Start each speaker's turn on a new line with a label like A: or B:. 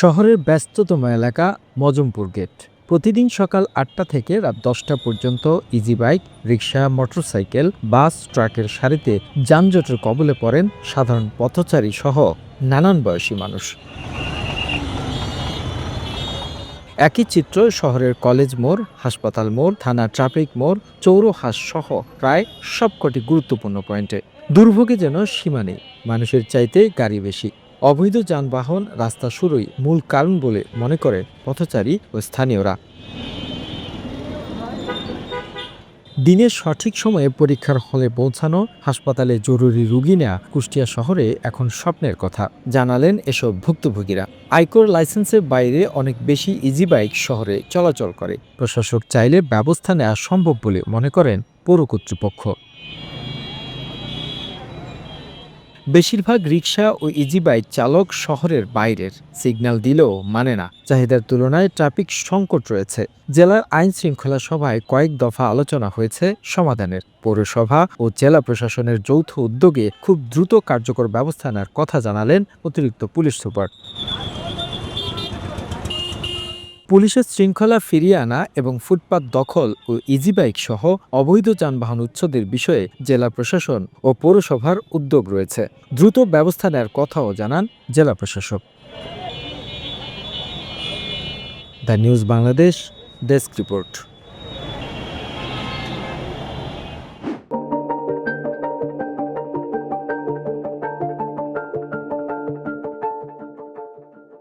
A: শহরের ব্যস্ততম এলাকা মজমপুর গেট। প্রতিদিন সকাল আটটা থেকে রাত দশটা পর্যন্ত easy bike rickshaw, motorcycle, bus, ট্রাকের সারিতে যানজটের কবলে পড়েন সাধারণ পথচারী সহ নানান বয়সী মানুষ। একই চিত্র শহরের কলেজ মোড়, হাসপাতাল মোড়, থানা ট্রাফিক মোড় চৌরহাস সহ প্রায় সবকটি গুরুত্বপূর্ণ পয়েন্টে। দুর্ভোগে যেন সীমা নেই, মানুষের চাইতে গাড়ি বেশি। অবৈধ যানবাহন রাস্তা শুরুই মূল কারণ বলে মনে করে পথচারী ও স্থানীয়রা। দিনের সঠিক সময়ে পরীক্ষার হলে পৌঁছানো, হাসপাতালে জরুরি রুগী নেয়া কুষ্টিয়া শহরে এখন স্বপ্নের কথা। জানালেন এসব ভুক্তভোগীরা। আয়কর লাইসেন্সের বাইরে অনেক বেশি ইজি বাইক শহরে চলাচল করে। প্রশাসক চাইলে ব্যবস্থা নেওয়া সম্ভব বলে মনে করেন পৌর কর্তৃপক্ষ। বেশিরভাগ রিক্সা ও ইজিবাইক চালক শহরের বাইরের সিগন্যাল দিলেও মানে না। চাহিদার তুলনায় ট্রাফিক সংকট রয়েছে। জেলার আইন শৃঙ্খলা সভায় কয়েক দফা আলোচনা হয়েছে সমাধানের। পৌরসভা ও জেলা প্রশাসনের যৌথ উদ্যোগে খুব দ্রুত কার্যকর ব্যবস্থা নেওয়ার কথা জানালেন অতিরিক্ত পুলিশ সুপার। পুলিশের শৃঙ্খলা ফিরিয়ে আনা এবং ফুটপাত দখল ও ইজি বাইক সহ অবৈধ যানবাহন উচ্ছেদের বিষয়ে জেলা প্রশাসন ও পৌরসভার উদ্যোগ রয়েছে। দ্রুত ব্যবস্থা নেয়ার কথাও জানান জেলা প্রশাসক। The news Bangladesh desk report.